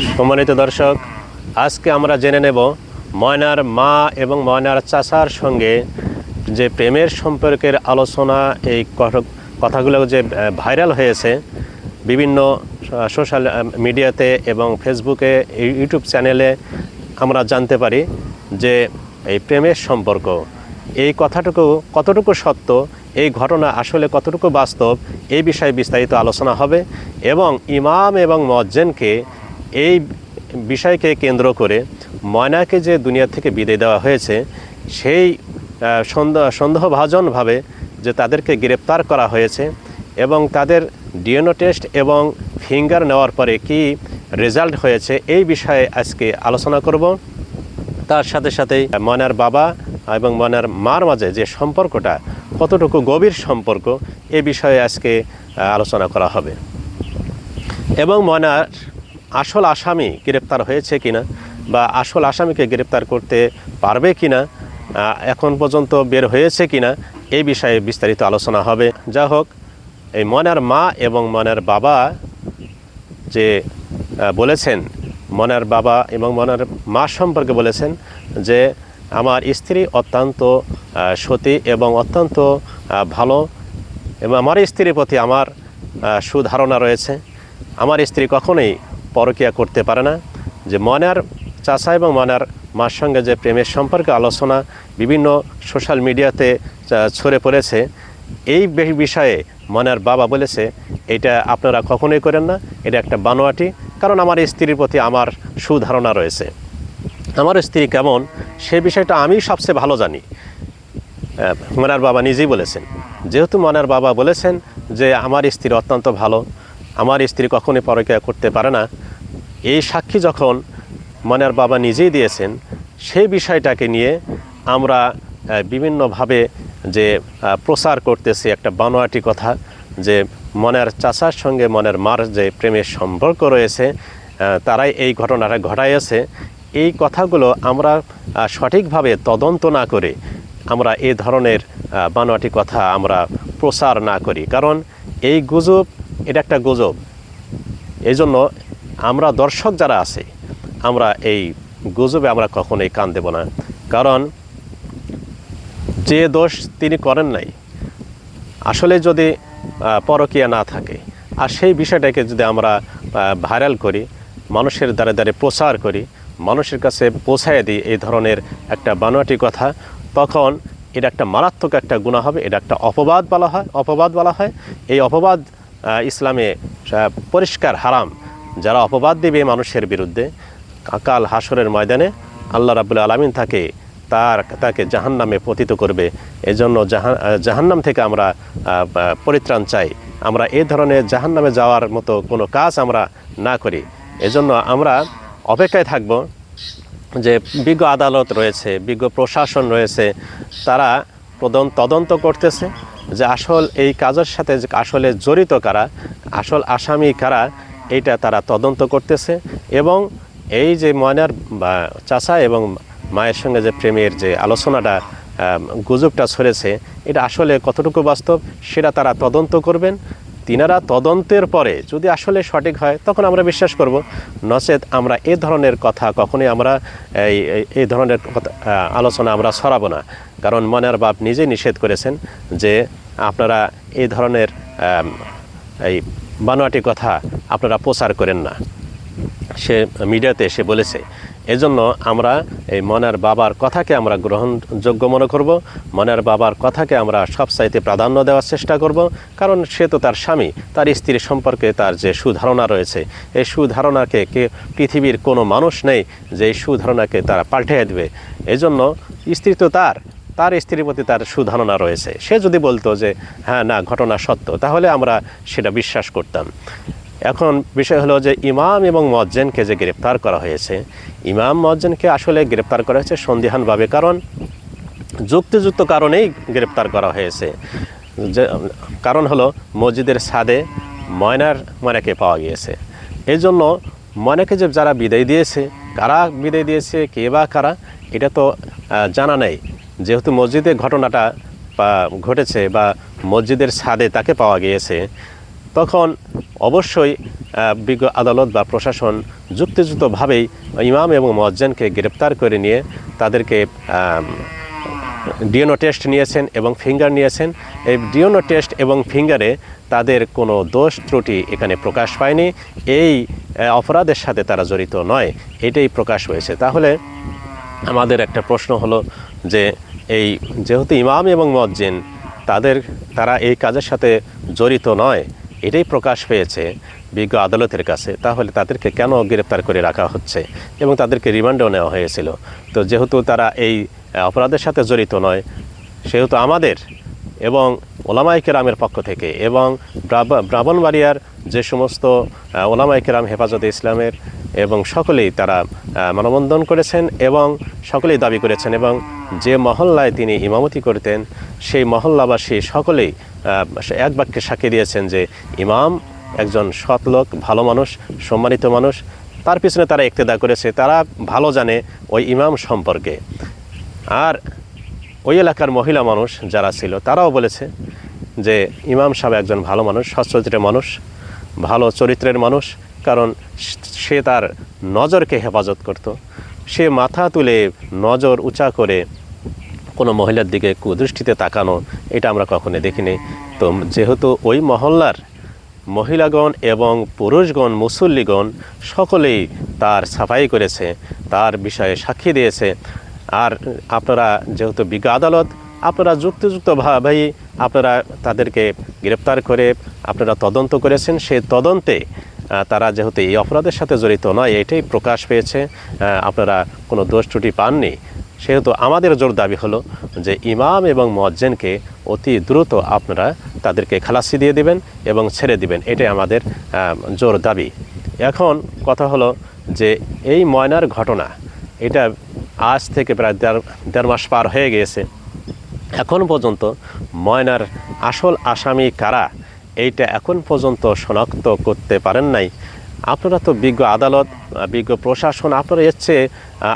সম্মানিত দর্শক, আজকে আমরা জেনে নেব ময়নার মা এবং ময়নার চাচার সঙ্গে যে প্রেমের সম্পর্কের আলোচনা, এই কথাগুলো যে ভাইরাল হয়েছে বিভিন্ন সোশ্যাল মিডিয়াতে এবং ফেসবুকে ইউ- ইউটিউব চ্যানেলে আমরা জানতে পারি যে এই প্রেমের সম্পর্ক, এই কথাটুকু কতটুকু সত্য, এই ঘটনা আসলে কতটুকু বাস্তব, এই বিষয়ে বিস্তারিত আলোচনা হবে এবং ইমাম এবং মজ্জেনকে এই বিষয়কে কেন্দ্র করে ময়নাকে যে দুনিয়া থেকে বিদায় দেওয়া হয়েছে, সেই সন্দেহ সন্দেহভাজনভাবে যে তাদেরকে গ্রেপ্তার করা হয়েছে এবং তাদের ডিএনও টেস্ট এবং ফিঙ্গার নেওয়ার পরে কি রেজাল্ট হয়েছে, এই বিষয়ে আজকে আলোচনা করব। তার সাথে সাথেই ময়নার বাবা এবং ময়নার মার মাঝে যে সম্পর্কটা, কতটুকু গভীর সম্পর্ক, এ বিষয়ে আজকে আলোচনা করা হবে। এবং ময়নার আসল আসামি গ্রেপ্তার হয়েছে কিনা বা আসল আসামিকে গ্রেপ্তার করতে পারবে কিনা এখন পর্যন্ত বের হয়েছে কিনা, এই বিষয়ে বিস্তারিত আলোচনা হবে। যা হোক, এই মনের মা এবং মনের বাবা যে বলেছেন মনের বাবা এবং মনের মা সম্পর্কে বলেছেন যে, আমার স্ত্রী অত্যন্ত সতী এবং অত্যন্ত ভালো এবং আমার স্ত্রীর প্রতি আমার সুধারণা রয়েছে। আমার স্ত্রী কখনোই পরকিয়া করতে পারে না। যে মনার চাচা এবং মনার মার সঙ্গে যে প্রেমের সম্পর্কে, আলোচনা বিভিন্ন সোশ্যাল মিডিয়াতে ছড়ে পড়েছে, এই বিষয়ে মনার বাবা বলেছে, এটা আপনারা কখনোই করেন না। এটা একটা বানোয়াটি। কারণ আমার স্ত্রীর প্রতি আমার সুধারণা রয়েছে। আমার স্ত্রী কেমন, সে বিষয়টা আমি সবচেয়ে ভালো জানি। মনার বাবা নিজেই বলেছেন। যেহেতু মনার বাবা বলেছেন যে, আমার স্ত্রী অত্যন্ত ভালো। আমার স্ত্রী কখনোই পরকিয়া করতে পারে না। এই সাক্ষী যখন মনার বাবা নিজেই দিয়েছেন, সেই বিষয়টাকে নিয়ে আমরা বিভিন্নভাবে যে প্রচার করতেছি একটা বানোয়াটি কথা যে, মনের চাচার সঙ্গে মনের মার যে প্রেমের সম্পর্ক রয়েছে তারাই এই ঘটনাটা ঘটাইয়াছে। এই কথাগুলো আমরা সঠিকভাবে তদন্ত না করে আমরা এ ধরনের বানোয়াটি কথা আমরা প্রচার না করি। কারণ এই গুজব এটা একটা গুজব। এই জন্য আমরা দর্শক যারা আছে, আমরা এই গুজবে আমরা কখনোই কান দেব না। কারণ যে দোষ তিনি করেন নাই, আসলে যদি পরকীয়া না থাকে, আর সেই বিষয়টাকে যদি আমরা ভাইরাল করি, মানুষের দ্বারে দ্বারে প্রচার করি, মানুষের কাছে পৌঁছায় দিই এই ধরনের একটা বানোয়াটি কথা, তখন এটা একটা মারাত্মক একটা গুণা হবে, এটা একটা অপবাদ বলা হয়, অপবাদ বলা হয়। এই অপবাদ ইসলামে পরিষ্কার হারাম, যারা অপবাদ দেবে মানুষের বিরুদ্ধে কাল হাসরের ময়দানে আল্লাহ রাবুল আলমিন তাকে, তার, তাকে জাহান্নামে পতিত করবে। এজন্য জাহান জাহান্নাম থেকে আমরা পরিত্রাণ চাই। আমরা এ ধরনের জাহান্নামে যাওয়ার মতো কোনো কাজ আমরা না করি। এজন্য আমরা অপেক্ষায় থাকব যে বিজ্ঞ আদালত রয়েছে, বিজ্ঞ প্রশাসন রয়েছে, তারা তদন্ত করতেছে। যে আসল এই কাজের সাথে আসলে জড়িত কারা, আসল আসামি কারা, এইটা তারা তদন্ত করতেছে এবং এই যে ময়নার চাচা এবং মায়ের সঙ্গে যে প্রেমের যে আলোচনাটা গুজবটা ছড়েছে, এটা আসলে কতটুকু বাস্তব, সেটা তারা তদন্ত করবেন। তিনারা তদন্তের পরে যদি আসলে সঠিক হয়, তখন আমরা বিশ্বাস করব। নচেত আমরা এ ধরনের কথা কখনোই আমরা এই, এই- ধরনের আলোচনা আমরা ছড়াবো না। কারণ মনের বাপ নিজেই নিষেধ করেছেন যে আপনারা এই ধরনের এই বানোয়াটি কথা আপনারা প্রচার করেন না। সে মিডিয়াতে এসে বলেছে এজন্য আমরা এই মনের বাবার কথাকে আমরা গ্রহণযোগ্য মনে করব। মনের বাবার কথাকে আমরা সবচাইতে প্রাধান্য দেওয়ার চেষ্টা করব। কারণ সে তো তার স্বামী, তার স্ত্রী সম্পর্কে তার যে সুধারণা রয়েছে, এই সুধারণাকে কে পৃথিবীর কোনো মানুষ নেই যে এই সুধারণাকে তারা পাল্টে দেবে। এজন্য স্ত্রী তো তার তার স্ত্রীর প্রতি তার সুধারণা রয়েছে। সে যদি বলতো যে হ্যাঁ না, ঘটনা সত্য, তাহলে আমরা সেটা বিশ্বাস করতাম। এখন বিষয় হলো যে ইমাম এবং মজ্জেনকে যে গ্রেপ্তার করা হয়েছে, ইমাম মজ্জেনকে আসলে গ্রেপ্তার করা হয়েছে সন্দিহানভাবে কারণ যুক্তিযুক্ত কারণেই গ্রেপ্তার করা হয়েছে। যে, কারণ হলো মসজিদের ছাদে ময়নার ময়নাকে পাওয়া গিয়েছে। এই জন্য ময়নাকে যে যারা বিদায় দিয়েছে, কারা বিদায় দিয়েছে, কে বা কারা, এটা তো জানা নেই। যেহেতু মসজিদে ঘটনাটা ঘটেছে বা মসজিদের ছাদে তাকে পাওয়া গিয়েছে, তখন অবশ্যই বিজ্ঞ আদালত বা প্রশাসন যুক্তিযুক্তভাবেই ইমাম এবং মজ্জেনকে গ্রেপ্তার করে নিয়ে তাদেরকে ডিএনও টেস্ট নিয়েছেন এবং ফিঙ্গার নিয়েছেন। এই ডিএনও টেস্ট এবং ফিঙ্গারে তাদের কোনো দোষ ত্রুটি এখানে প্রকাশ পায়নি। এই অপরাধের সাথে তারা জড়িত নয়, এটাই প্রকাশ হয়েছে। তাহলে আমাদের একটা প্রশ্ন হলো যে, এই যেহেতু ইমাম এবং মজ্জিন তাদের, তারা এই কাজের সাথে জড়িত নয় এটাই প্রকাশ পেয়েছে বিজ্ঞ আদালতের কাছে। তাহলে তাদেরকে কেন গ্রেপ্তার করে রাখা হচ্ছে? এবং তাদেরকে রিমান্ডও নেওয়া হয়েছিল। তো যেহেতু তারা এই অপরাধের সাথে জড়িত নয়, সেহেতু আমাদের এবং ওলামাই কেরামের পক্ষ থেকে এবং ব্রাহ্মণবাড়িয়ার যে সমস্ত ওলামাইকেরাম ওলামাই কেরাম হেফাজতে ইসলামের এবং সকলেই তারা মানবন্ধন করেছেন এবং সকলেই দাবি করেছেন এবং যে মহল্লায় তিনি ইমামতি করতেন, সেই মহল্লাবাসী সকলেই এক বাক্যে সাক্ষী দিয়েছেন যে ইমাম একজন সৎ লোক, ভালো মানুষ, সম্মানিত মানুষ। তার পিছনে তারা ইক্তেদা করেছে, তারা ভালো জানে ওই ইমাম সম্পর্কে। আর ওই এলাকার মহিলা মানুষ যারা ছিল, তারাও বলেছে যে ইমাম সাহেব একজন ভালো মানুষ, সচ্চরিত্রের মানুষ, ভালো চরিত্রের মানুষ কারণ সে তার নজরকে হেফাজত করত। সে মাথা তুলে নজর উঁচা করে কোনো মহিলার দিকে কুদৃষ্টিতে তাকানো, এটা আমরা কখনো দেখিনি। তো যেহেতু ওই মহল্লার মহিলাগণ এবং পুরুষগণ, মুসল্লিগণ সকলেই তার সাফাই করেছে, তার বিষয়ে সাক্ষী দিয়েছে। আর আপনারা যেহেতু বিজ্ঞ আদালত, আপনারা যুক্তিযুক্তভাবেই আপনারা তাদেরকে গ্রেপ্তার করে আপনারা তদন্ত করেছেন। সেই তদন্তে তারা যেহেতু এই অপরাধের সাথে জড়িত নয়, এটাই প্রকাশ পেয়েছে। আপনারা কোনো দোষ ত্রুটি পাননি। সেহেতু আমাদের জোর দাবি হলো যে ইমাম এবং মজ্জেনকে অতি দ্রুত আপনারা তাদেরকে খালাসি দিয়ে দিবেন এবং ছেড়ে দিবেন। এটাই আমাদের জোর দাবি। এখন কথা হলো যে এই ময়নার ঘটনা, এটা আজ থেকে প্রায় দেড় দেড় মাস পার হয়ে গিয়েছে। এখন পর্যন্ত ময়নার আসল আসামি কারা এইটা এখন পর্যন্ত শনাক্ত করতে পারেন নাই। আপনারা তো বিজ্ঞ আদালত, বিজ্ঞ প্রশাসন, আপনারা এর চেয়ে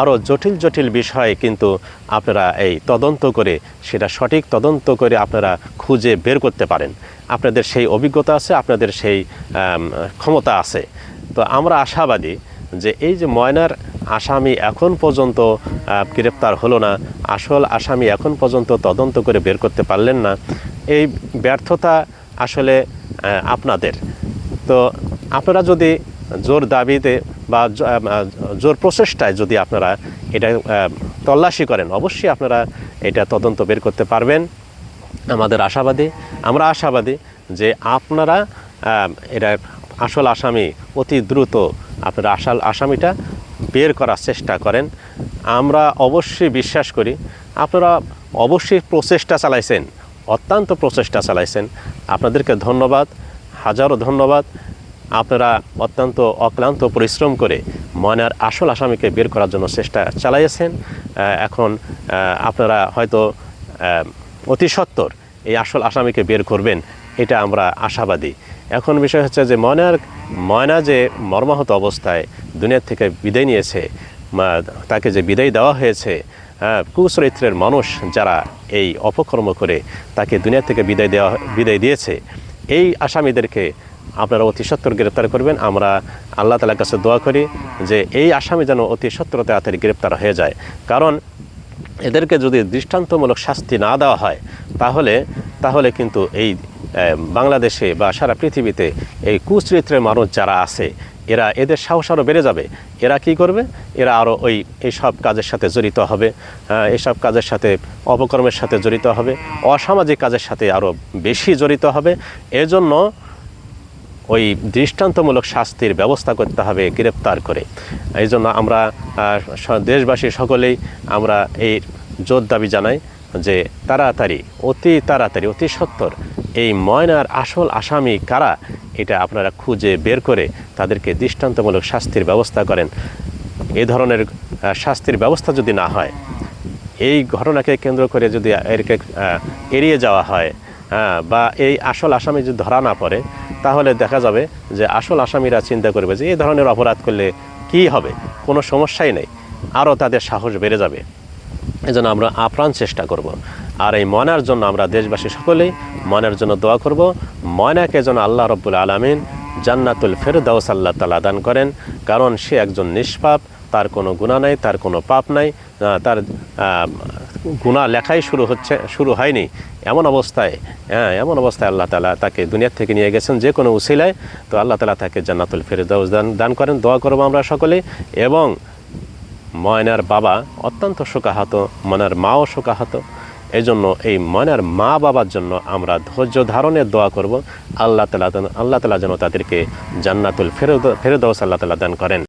আরও জটিল জটিল বিষয় কিন্তু আপনারা এই তদন্ত করে, সেটা সঠিক তদন্ত করে আপনারা খুঁজে বের করতে পারেন। আপনাদের সেই অভিজ্ঞতা আছে, আপনাদের সেই ক্ষমতা আছে। তো আমরা আশাবাদী যে এই যে ময়নার আসামি এখন পর্যন্ত গ্রেপ্তার হলো না, আসল আসামি এখন পর্যন্ত তদন্ত করে বের করতে পারলেন না। এই ব্যর্থতা আসলে আপনাদের। তো আপনারা যদি জোর দাবিতে বা জোর প্রচেষ্টায় যদি আপনারা এটা তল্লাশি করেন, অবশ্যই আপনারা এটা তদন্ত বের করতে পারবেন। আমাদের আশাবাদী, আমরা আশাবাদী যে আপনারা এটা আসল আসামি অতি দ্রুত আপনারা আসল আসামিটা বের করার চেষ্টা করেন। আমরা অবশ্যই বিশ্বাস করি, আপনারা অবশ্যই প্রচেষ্টা চালাইছেন। অত্যন্ত প্রচেষ্টা চালাইছেন। আপনাদেরকে ধন্যবাদ হাজারো ধন্যবাদ। আপনারা অত্যন্ত অক্লান্ত পরিশ্রম করে ময়নার আসল আসামিকে বের করার জন্য চেষ্টা চালাইয়েছেন। এখন আপনারা হয়তো অতি সত্বর এই আসল আসামিকে বের করবেন এটা আমরা আশাবাদী। এখন বিষয় হচ্ছে যে ময়নার ময়না যে মর্মাহত অবস্থায় দুনিয়ার থেকে বিদায় নিয়েছে তাকে যে বিদায় দেওয়া হয়েছে হ্যাঁ, কুচরিত্রের মানুষ যারা এই অপকর্ম করে তাকে দুনিয়া থেকে বিদায় দেওয়া, বিদায় দিয়েছে, এই আসামিদেরকে আপনারা অতি সত্তর গ্রেপ্তার করবেন। আমরা আল্লাহ তালার কাছে দোয়া করি যে এই আসামি যেন অতি সত্তর তাড়াতাড়ি গ্রেপ্তার হয়ে যায়। কারণ এদেরকে যদি দৃষ্টান্তমূলক শাস্তি না দেওয়া হয়, তাহলে তাহলে কিন্তু এই বাংলাদেশে বা সারা পৃথিবীতে এই কুচরিত্রের মানুষ যারা আছে এরা এদের সাহস আরও বেড়ে যাবে। এরা কি করবে? এরা আরও ওই এইসব কাজের সাথে জড়িত হবে। এইসব কাজের সাথে, অপকর্মের সাথে জড়িত হবে। অসামাজিক কাজের সাথে আরও বেশি জড়িত হবে। এজন্য ওই দৃষ্টান্তমূলক শাস্তির ব্যবস্থা করতে হবে গ্রেপ্তার করে। এই জন্য আমরা দেশবাসী সকলেই আমরা এই জোর দাবি জানাই। যে তাড়াতাড়ি অতি তাড়াতাড়ি অতি সত্তর এই ময়নার আসল আসামি কারা এটা আপনারা খুঁজে বের করে তাদেরকে দৃষ্টান্তমূলক শাস্তির ব্যবস্থা করেন। এই ধরনের শাস্তির ব্যবস্থা যদি না হয় এই ঘটনাকে কেন্দ্র করে যদি এরকে এড়িয়ে যাওয়া হয় হ্যাঁ, বা এই আসল আসামি যদি ধরা না পড়ে তাহলে দেখা যাবে যে আসল আসামিরা চিন্তা করবে যে এই ধরনের অপরাধ করলে কি হবে কোনো সমস্যাই নেই আরও তাদের সাহস বেড়ে যাবে। এজন্য আমরা আপ্রাণ চেষ্টা করব। আর এই ময়নার জন্য আমরা দেশবাসী সকলেই ময়নার জন্য দোয়া করব। ময়নাকে যেন আল্লাহ রব্বুল আলমিন জান্নাতুল ফেরদাউস আল্লাহ তালা দান করেন, কারণ সে একজন নিষ্পাপ, তার কোনো গুণা নাই, তার কোনো পাপ নাই তার গুণা লেখাই শুরু হচ্ছে, শুরু হয়নি। এমন অবস্থায় হ্যাঁ এমন অবস্থায় আল্লাহ তালা তাকে দুনিয়ার থেকে নিয়ে গেছেন যে কোনো উসিলায়, তো আল্লাহ তালা তাকে জান্নাতুল ফেরদাউস দান দান করেন, দোয়া করব আমরা সকলে এবং ময়নার বাবা অত্যন্ত শোকাহত, ময়নার মাও শোকাহত। এই জন্য এই ময়নার মা বাবার জন্য আমরা ধৈর্য ধারণের দোয়া করব। আল্লাহ তালা আল্লাহ তালা যেন তাদেরকে জান্নাতুল ফেরদ ফেরদৌস আল্লাহ তালা দান করেন।